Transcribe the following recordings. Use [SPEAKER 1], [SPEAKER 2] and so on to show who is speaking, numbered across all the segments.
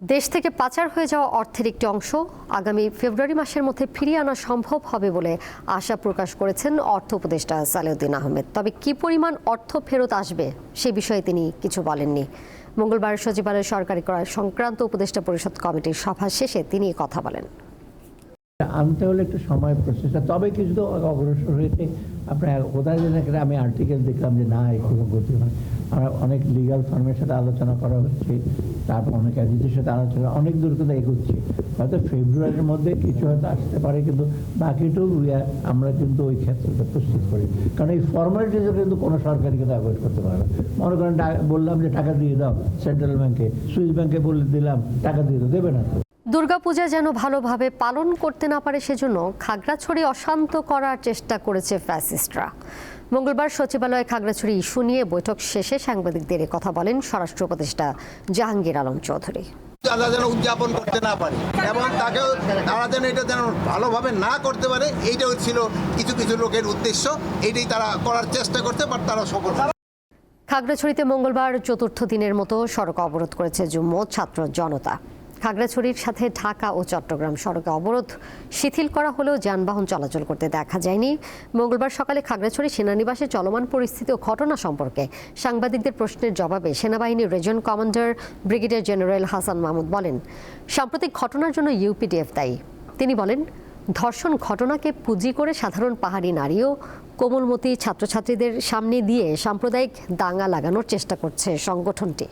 [SPEAKER 1] দেশ থেকে পাচার হয়ে যাওয়া অর্থের একটি অংশ আগামী ফেব্রুয়ারি মাসের মধ্যে ফিরিয়ে আনা সম্ভব হবে বলে আশা প্রকাশ করেছেন অর্থ উপদেষ্টা সালেউদ্দিন আহমেদ। তবে কি পরিমাণ অর্থ ফেরত আসবে সে বিষয়ে তিনি কিছু বলেননি। মঙ্গলবার সচিবালয় সরকারি করা সংক্রান্ত উপদেষ্টা পরিষদ কমিটির সভা শেষে তিনি কথা বলেন।
[SPEAKER 2] আনতে হলে একটু সময় প্রসেসটা তবে কিছু তো অগ্রসর হয়েছে। আপনার কোথায় আমি আর্টিকেল দেখলাম যে না এগুলো গতি হয়। অনেক লিগাল ফার্মের সাথে আলোচনা করা হচ্ছে, তারপর অনেক এজেন্সির সাথে আলোচনা, অনেক দূর কিন্তু এগোচ্ছে। হয়তো ফেব্রুয়ারির মধ্যে কিছু হয়তো আসতে পারে, কিন্তু বাকিটাও আমরা কিন্তু ওই ক্ষেত্রটা প্রস্তুত করি। কারণ এই ফর্মালিটিসও কিন্তু কোনো সরকারি কিন্তু অ্যাভয়েড করতে পারে না। মনে করেন বললাম যে টাকা দিয়ে দাও সেন্ট্রাল ব্যাংকে সুইস ব্যাংকে বলে দিলাম, টাকা দিয়ে দাও, দেবে না
[SPEAKER 1] দুর্গাপূজা যেন ভালোভাবে পালন করতে না পারে সেজন্য খাগড়াছড়ি অশান্ত করার চেষ্টা করেছে ফ্যাসিস্টরা। মঙ্গলবার সচিবালয়ে খাগড়াছড়ি ইস্যু নিয়ে বৈঠক শেষে সাংবাদিকদের কথা বলেন স্বরাষ্ট্র উপদেষ্টা জাহাঙ্গীর আলম চৌধুরী।
[SPEAKER 3] তারা যেন উদযাপন করতে না পারে এবং তাকেও তারা যেন এটা যেন ভালোভাবে না করতে পারে এইটাও ছিল কিছু কিছু লোকের উদ্দেশ্য এইটাই তারা করার চেষ্টা করতে বাট তারা সফল
[SPEAKER 1] খাগড়াছড়িতে মঙ্গলবার চতুর্থ দিনের মতো সড়ক অবরোধ করেছে যুম্ম ছাত্র জনতা। খাগড়াছড়ির সাথে ঢাকা ও চট্টগ্রাম সড়কে অবরোধ। শিথিল করা হলেও যানবাহন চলাচল করতে দেখা যায়নি। মঙ্গলবার সকালে খাগড়াছড়ি সেনানিবাসে চলমান পরিস্থিতি ও ঘটনা সম্পর্কে সাংবাদিকদের প্রশ্নের জবাবে সেনাবাহিনীর region commander brigadier general Hasan Mahmud বলেন, সাম্প্রতিক ঘটনার জন্য ইউপিডিএফ দায়ী। তিনি বলেন, ধর্ষণ ঘটনাকে পুঁজি করে সাধারণ পাহাড়ি নারীও কোমলমতি ছাত্রছাত্রীদের সামনে দিয়ে সাম্প্রদায়িক দাঙ্গা লাগানোর চেষ্টা করছে সংগঠনটি।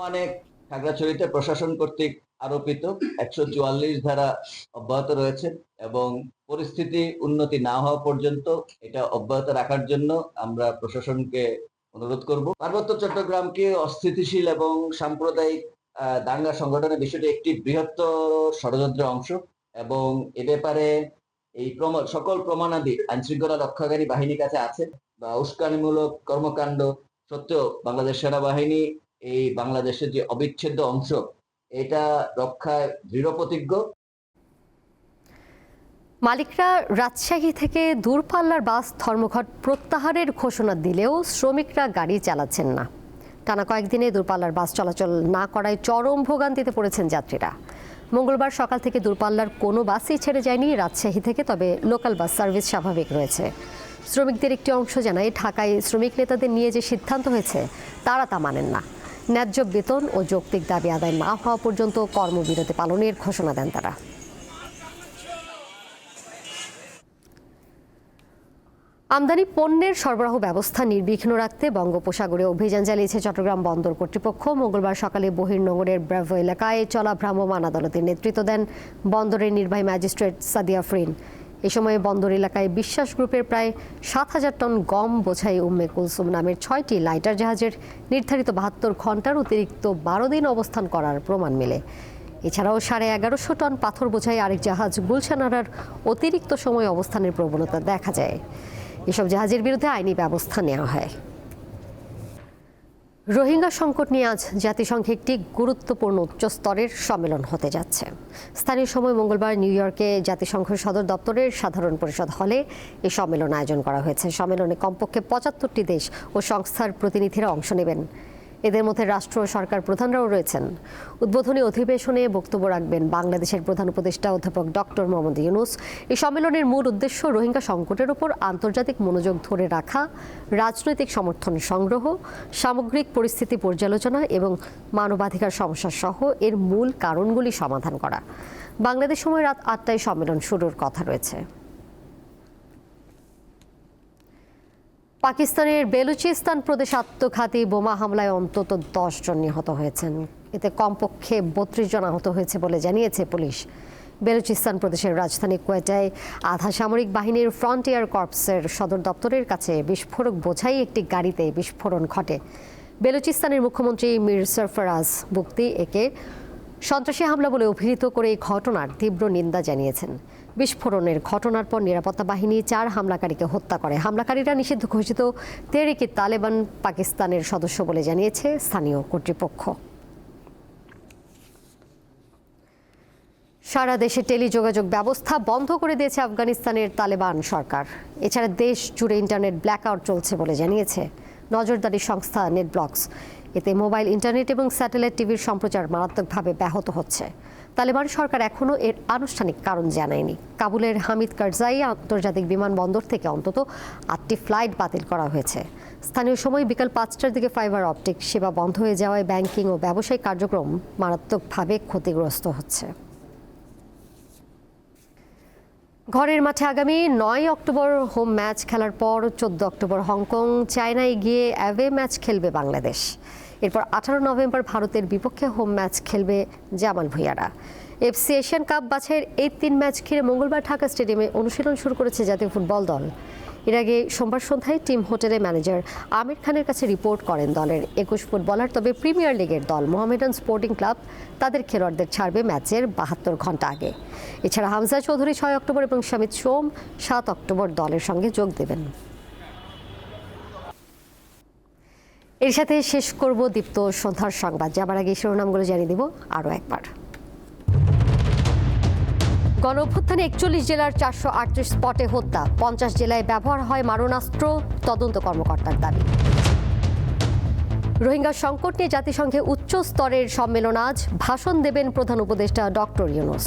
[SPEAKER 4] বর্তমানে খাগড়াছড়িতে প্রশাসন কর্তৃক আরোপিত একশো চুয়াল্লিশ ধারা অব্যাহত রয়েছে এবং পরিস্থিতি উন্নতি না হওয়া পর্যন্ত এটা অব্যাহত রাখার জন্য আমরা প্রশাসনকে অনুরোধ করব। পার্বত্য চট্টগ্রামকে অস্থিতিশীল এবং সাম্প্রদায়িক দাঙ্গা সংগঠনের বিষয়টি একটি বৃহত্তর ষড়যন্ত্রের অংশ এবং এ ব্যাপারে এই সকল প্রমাণাদি আইনশৃঙ্খলা রক্ষাকারী বাহিনীর কাছে আছে বা উস্কানিমূলক কর্মকাণ্ড সত্ত্বেও বাংলাদেশ সেনাবাহিনী এই বাংলাদেশের যে অবিচ্ছেদ্য অংশ, এটা রক্ষায় দৃঢ় প্রতিজ্ঞ।
[SPEAKER 1] মালিকরা রাজশাহী থেকে দূরপাল্লার বাস, ধর্মঘট প্রত্যাহারের ঘোষণা দিলেও শ্রমিকরা গাড়ি চালাচ্ছেন না। টানা কয়েকদিনে দূরপাল্লার বাস চলাচল না করায় চরম ভোগান্তিতে পড়েছেন যাত্রীরা। মঙ্গলবার সকাল থেকে দূরপাল্লার কোনো বাসই ছেড়ে যায়নি রাজশাহী থেকে, তবে লোকাল বাস সার্ভিস স্বাভাবিক রয়েছে। শ্রমিকদের একটি অংশ জানায়, ঢাকায় শ্রমিক নেতাদের নিয়ে যে সিদ্ধান্ত হয়েছে, তারা তা মানেন না। ন্যায্য বেতন ও যৌক্তিক দাবি আদায় না হওয়া পর্যন্ত কর্মবিরতি পালনের ঘোষণা দেন তারা। আমদানি পণ্যের সরবরাহ ব্যবস্থা নির্বিঘ্ন রাখতে বঙ্গোপসাগরে অভিযান চালিয়েছে চট্টগ্রাম বন্দর কর্তৃপক্ষ। মঙ্গলবার সকালে বহির্নগরের ব্রাভো এলাকায় চলা ভ্রাম্যমাণ আদালতের নেতৃত্ব দেন বন্দরের নির্বাহী ম্যাজিস্ট্রেট সাদিয়া ফ্রিন। এ সময় বন্দর এলাকায় বিশ্বাস গ্রুপের প্রায় সাত হাজার টন গম বোঝাই উম্মে কুলসুম নামের ছয়টি লাইটার জাহাজের নির্ধারিত বাহাত্তর ঘণ্টার অতিরিক্ত বারো দিন অবস্থান করার প্রমাণ মেলে। এছাড়াও সাড়ে এগারোশো টন পাথর বোঝাই আরেক জাহাজ গুলশানারার অতিরিক্ত সময় অবস্থানের প্রবণতা দেখা যায়। এসব জাহাজের বিরুদ্ধে আইনি ব্যবস্থা নেওয়া হয়। রোহিঙ্গা সংকট নিয়ে আজ জাতিসংঘে একটি গুরুত্বপূর্ণ উচ্চস্তরের সম্মেলন হতে যাচ্ছে। স্থানীয় সময় মঙ্গলবার নিউ ইয়র্কে জাতিসংঘ সদর দপ্তরের সাধারণ পরিষদ হলে এই সম্মেলন আয়োজন করা হয়েছে। সম্মেলনে কমপক্ষে পঁচাত্তরটি দেশ ও সংস্থার প্রতিনিধিরা অংশ নেবেন। এদের মধ্যে রাষ্ট্র সরকার প্রধানরাও রয়েছেন। উদ্বোধনী অধিবেশনে বক্তব্য রাখবেন বাংলাদেশের প্রধান উপদেষ্টা অধ্যাপক ডক্টর মোহাম্মদ ইউনুস। এই সম্মেলনের মূল উদ্দেশ্য রোহিঙ্গা সংকটের উপর আন্তর্জাতিক মনোযোগ ধরে রাখা, রাজনৈতিক সমর্থন সংগ্রহ, সামগ্রিক পরিস্থিতি পর্যালোচনা এবং মানবাধিকার সমস্যা সহ এর মূল কারণগুলি সমাধান করা। বাংলাদেশ সময় রাত আটটায় সম্মেলন শুরুর কথা রয়েছে। পাকিস্তানের বেলুচিস্তান প্রদেশ আত্মঘাতী বোমা হামলায় অন্তত দশ জন নিহত হয়েছেন। এতে কমপক্ষে বত্রিশ জন আহত হয়েছে বলে জানিয়েছে পুলিশ। বেলুচিস্তান প্রদেশের রাজধানী কোয়েটায় আধা সামরিক বাহিনীর ফ্রন্টিয়ার কর্পসের সদর দপ্তরের কাছে বিস্ফোরক বোঝাই একটি গাড়িতে বিস্ফোরণ ঘটে। বেলুচিস্তানের মুখ্যমন্ত্রী মির সরফরাজ বুক্তি একে সন্ত্রাসী হামলা বলে অভিহিত করে এই ঘটনার তীব্র নিন্দা জানিয়েছেন। বিস্ফোরণের ঘটনার পর নিরাপত্তা বাহিনী চার হামলাকারীকে হত্যা করে। হামলাকারীরা নিষিদ্ধ ঘোষিত তেহরিকি তালেবান পাকিস্তানের সদস্য বলে জানিয়েছে স্থানীয় কর্তৃপক্ষ। সারা দেশে টেলিযোগাযোগ ব্যবস্থা বন্ধ করে দিয়েছে আফগানিস্তানের তালেবান সরকার। এছাড়া দেশ জুড়ে ইন্টারনেট ব্ল্যাকআউট চলছে বলে জানিয়েছে নজরদারি সংস্থা নেটব্লকস। এতে মোবাইল, ইন্টারনেট এবং স্যাটেলাইট টিভির সম্প্রচার মারাত্মকভাবে ব্যাহত হচ্ছে। তালেবান সরকার এখনও এর আনুষ্ঠানিক কারণ জানায়নি। কাবুলের হামিদ কারজাই আন্তর্জাতিক বিমানবন্দর থেকে অন্তত আটটি ফ্লাইট বাতিল করা হয়েছে। স্থানীয় সময় বিকাল পাঁচটার দিকে ফাইবার অপটিক সেবা বন্ধ হয়ে যাওয়ায় ব্যাংকিং ও ব্যবসায়িক কার্যক্রম মারাত্মকভাবে ক্ষতিগ্রস্ত হচ্ছে। ঘরের মাঠে আগামী নয় অক্টোবর হোম ম্যাচ খেলার পর চোদ্দ অক্টোবর হংকং, চায়নায় গিয়ে অ্যাওয়ে ম্যাচ খেলবে বাংলাদেশ। এরপর আঠারো নভেম্বর ভারতের বিপক্ষে হোম ম্যাচ খেলবে জামাল ভুইয়ারা। এফসি এশিয়ান কাপ বাছাইয়ের এই তিন ম্যাচ ঘিরে মঙ্গলবার ঢাকা স্টেডিয়ামে অনুশীলন শুরু করেছে জাতীয় ফুটবল দল। এর আগে সোমবার সন্ধ্যায় টিম হোটেলে ম্যানেজার আমির খানের কাছে রিপোর্ট করেন দলের একুশ ফুটবলার, তবে প্রিমিয়ার লিগের দল মোহামেডান স্পোর্টিং ক্লাব তাদের খেলোয়াড়দের ছাড়বে ম্যাচের বাহাত্তর ঘণ্টা আগে। এছাড়া হামজা চৌধুরী ছয় অক্টোবর এবং শামিদ সোম সাত অক্টোবর দলের সঙ্গে যোগ দেবেন। এর সাথে শেষ করব দীপ্ত সন্ধ্যার সংবাদ। যাবার আগে শিরোনামগুলো জানিয়ে দিব আরও একবার। গণ অভ্যুত্থানে একচল্লিশ জেলার চারশো আটত্রিশ স্পটে হত্যা। পঞ্চাশ জেলায় ব্যবহার হয় মারণাস্ত্র, তদন্ত কর্মকর্তার দাবি। রোহিঙ্গা সংকট নিয়ে জাতিসংঘে উচ্চ স্তরের সম্মেলন আজ। ভাষণ দেবেন প্রধান উপদেষ্টা ডক্টর ইউনুস।